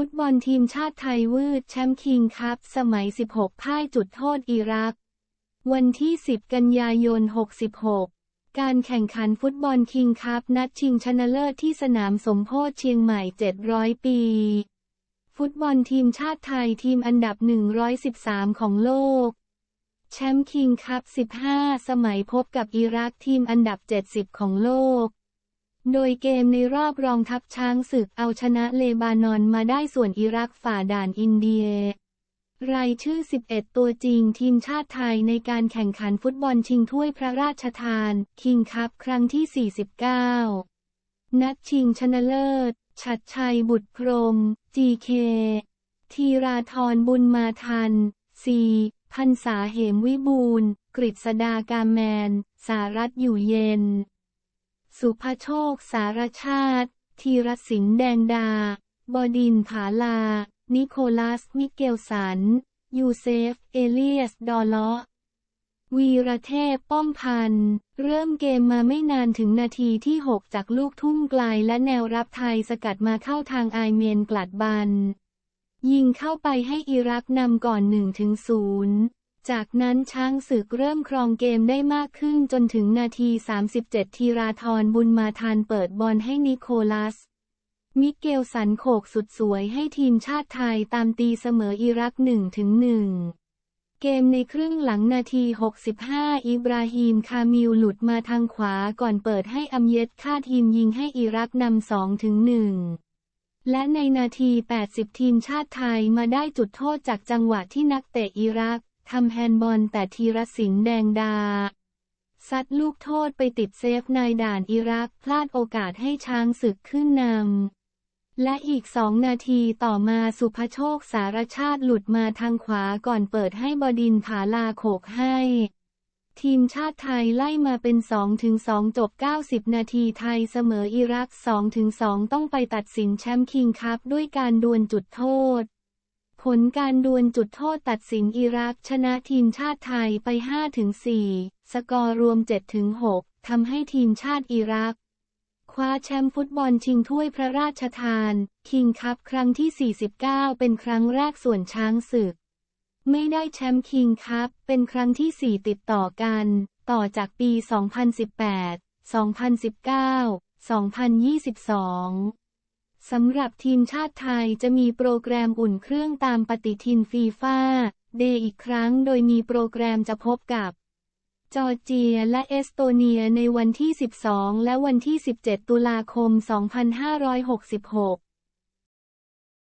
ฟุตบอลทีมชาติไทยวืดแชมป์คิงคัพสมัย 16 พ่ายจุดโทษอิรัก วันที่ 10 กันยายน 66 การแข่งขันฟุตบอลคิงคัพนัดชิงชนะเลิศที่สนามสมโพธิเชียงใหม่ 700 ปี ฟุตบอลทีมชาติไทยทีมอันดับ 113 ของโลก แชมป์คิงคัพ15 สมัยพบกับอิรักทีมอันดับ 70 ของโลก โดยเกมในรอบรองทัพช้างศึกเอาชนะเลบานอนมาได้ส่วนอิรักฝ่าด่านอินเดีย รายชื่อ 11 ตัวจริงทีมชาติไทยในการแข่งขันฟุตบอลชิงถ้วยพระราชทานคิงคัพครั้งที่ 49 นัดชิงชนะเลิศ ชัดชัยบุตรพรหม GK ธีราธรบุญมาทันซีพันษาเหมวิบูลกฤษดากาแมน สารัตอยู่เย็น สุภโชค สารชาติ ธีรศิลป์แดงดา บดินผาลา นิโคลัส มิเกลสัน ยูเซฟ เอเลียส ดอลเลาะวีระเทพ ป้อมพันธ์ เริ่มเกมมาไม่นานถึงนาทีที่ 6 จากลูกทุ่งไกลและแนวรับไทยสกัดมาเข้าทางไอเมนกลัดบัน ยิงเข้าไปให้อิรักนำก่อน1ถึง0 จากนั้นช้างศึกเริ่มครองเกมได้มากขึ้นจนถึงนาที 37 ทีราธรบุญมาทานเปิดบอลให้นิโคลัส มิเกลสันโขกสุดสวยให้ทีมชาติไทยตามตีเสมออิรัก1ถึง1เกมในครึ่งหลังนาที 65 อิบราฮิมคามิลหลุดมาทางขวาก่อนเปิดให้อัมเยตค่าทีมยิงให้อิรักนำ2ถึง1และในนาที 80 ทีมชาติไทยมาได้จุดโทษจากจังหวะที่นักเตะอิรัก ทำแฮนด์บอลแต่ธีรศิลป์แดงดา ซัดลูกโทษไปติดเซฟนายด่านอิรักพลาดโอกาสให้ช้างศึกขึ้นนำ และอีกสองนาทีต่อมาสุภโชคสารชาติหลุดมาทางขวาก่อนเปิดให้บดินผาลาโขกให้ ทีมชาติไทยไล่มาเป็น 2-2 จบ 90 นาทีไทยเสมออิรัก 2-2 ต้องไปตัดสินแชมป์คิงคัพด้วยการดวลจุดโทษ ผลการดวลจุดโทษตัดสินอิรักชนะทีมชาติไทยไป 5-4 สกอร์รวม 7-6 ทำให้ทีมชาติอิรัก คว้าแชมป์ฟุตบอลชิงถ้วยพระราชทาน คิงคัพครั้งที่ 49 เป็นครั้งแรกส่วนช้างศึก ไม่ได้แชมป์คิงคัพเป็นครั้งที่ 4 ติดต่อกัน ต่อจากปี 2018 2019 2022 สำหรับทีมชาติไทยจะมีโปรแกรมอุ่นเครื่องตามปฏิทินฟีฟ่าเดย์อีกครั้งโดยมีโปรแกรมจะพบกับ จอร์เจียและเอสโตเนียในวันที่ 12 และวันที่ 17 ตุลาคม 2566